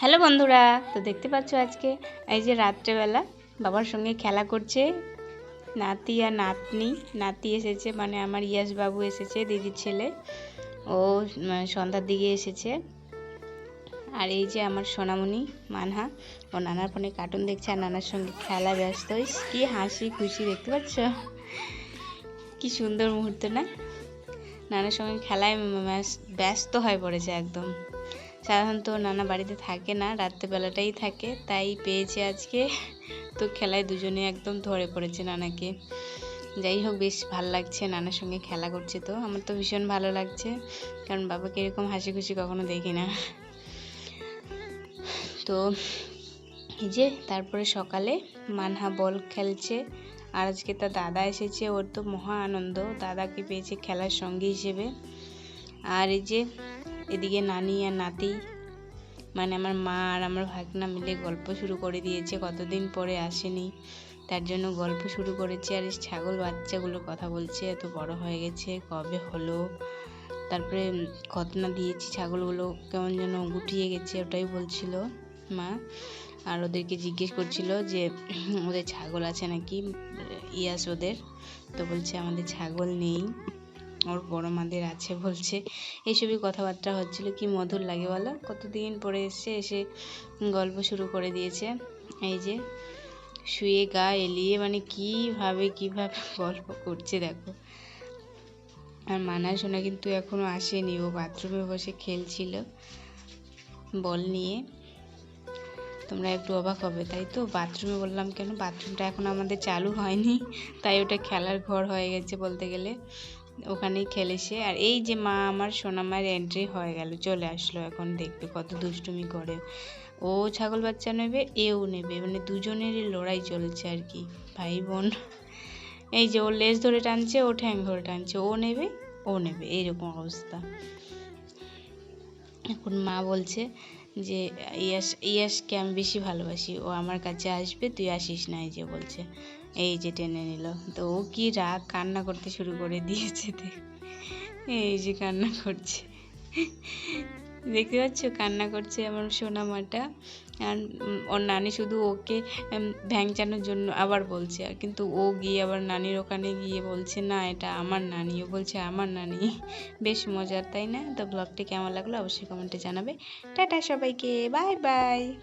Hello বন্ধুরা, তো দেখতে পাচ্ছ আজকে? এই যে রাত্রেবেলা বাবার সঙ্গে খেলা করছে। নাতি আর নাতনি, নাতি এসেছে মানে আমার ইয়াস বাবু এসেছে, দিদির ছেলে। ও সন্ধ্যার দিকে এসেছে। আর এই যে আমার সোনামণি, মানহা, ও নানার ফোনে কার্টুন দেখছে আর নানার সঙ্গে খেলা ব্যস্ত। কি হাসি খুশি, দেখতে পাচ্ছ? কি সুন্দর মুহূর্ত, না? নানার সঙ্গে খেলায় ব্যস্ত হয়ে পড়েছে একদম। সাধারণত নানা বাড়িতে থাকে না, রাত্রেবেলাটাই থাকে, তাই পেয়েছে আজকে। তো খেলায় দুজনে একদম ধরে পড়েছে নানাকে। যাই হোক, বেশ ভালো লাগছে নানার সঙ্গে খেলা করছে তো। আমার তো ভীষণ ভালো লাগছে, কারণ বাবাকে এরকম হাসি খুশি কখনো দেখি না। তো এই যে, তারপরে সকালে মানহা বল খেলছে, আর আজকে তার দাদা এসেছে, ওর তো মহা আনন্দ। দাদাকে পেয়েছে খেলার সঙ্গী হিসেবে। আর এই যে এদিকে নানি আর নাতি মানে আমার মা আর আমার ভাগনা মিলে গল্প শুরু করে দিয়েছে, কতদিন পরে আসেনি। তার জন্য গল্প শুরু করেছে আর ছাগল বাচ্চাগুলো কথা বলছে, এত বড় হয়ে গেছে, কবে হলো? তারপরে খতনা দিয়েছি ছাগলগুলো, কেমন যেন গুটিয়ে গেছে, ওটাই বলছিল মা। আর ওদেরকে জিজ্ঞেস করছিল যে, ওদের ছাগল আছে নাকি? ইয়াস, ওদের। তো বলছে, আমাদের ছাগল নেই। ওর বড় মাদের আছে বলছে। এইসবই কথাবার্তা হচ্ছিল। কি মধুর লাগে বলো? কতদিন পরে এসে এসে গল্প শুরু করে দিয়েছে। এই যে শুয়ে গা এলিয়ে মানে কীভাবে কীভাবে গল্প করছে দেখো। আর মানা সোনা কিন্তু এখনও আসেনি। ও বাথরুমে বসে খেলছিল বল নিয়ে। তোমরা একটু অবাক হবে, তাই তো? বাথরুমে বললাম কেন? বাথরুমটা এখন আমাদের চালু হয়নি, তাই ওটা খেলার ঘর হয়ে গেছে বলতে গেলে। ওখানেই খেলেছে আর এই যে মা আমার সোনামায়ের এন্ট্রি হয়ে গেল, চলে আসলো এখন দেখবে কত দুষ্টুমি করে। ও ছাগল বাচ্চা নেবে, এও নেবে মানে দুজনেরই লড়াই চলছে আর কি, ভাই বোন। এই যে ও লেজ ধরে টানছে, ও ঠ্যাং ধরে টানছে, ও নেবে ও নেবে, এইরকম অবস্থা। এখন মা বলছে যে, ইয়াস, ইয়াসকে আমি বেশি ভালোবাসি, ও আমার কাছে আসবে, তুই আসিস না, এই যে বলছে। এই যে টেনে নিল। তো ও কি রাগ কান্না করতে শুরু করে দিয়েছে এই যে কান্না করছে। দেখতে পাচ্ছ? কান্না করছে আমার সোনা মাটা। আর ওর নানি শুধু ওকে ভ্যাংচানোর জন্য আবার বলছে। কিন্তু ও গিয়ে আবার নানির ওখানে গিয়ে বলছে, না, এটা আমার নানি। ও বলছে, আমার নানি। বেশ মজার, তাই না? তো ব্লগটি কেমন লাগল অবশ্যই কমেন্টে জানাবে। টাটা সবাইকে। Bye bye.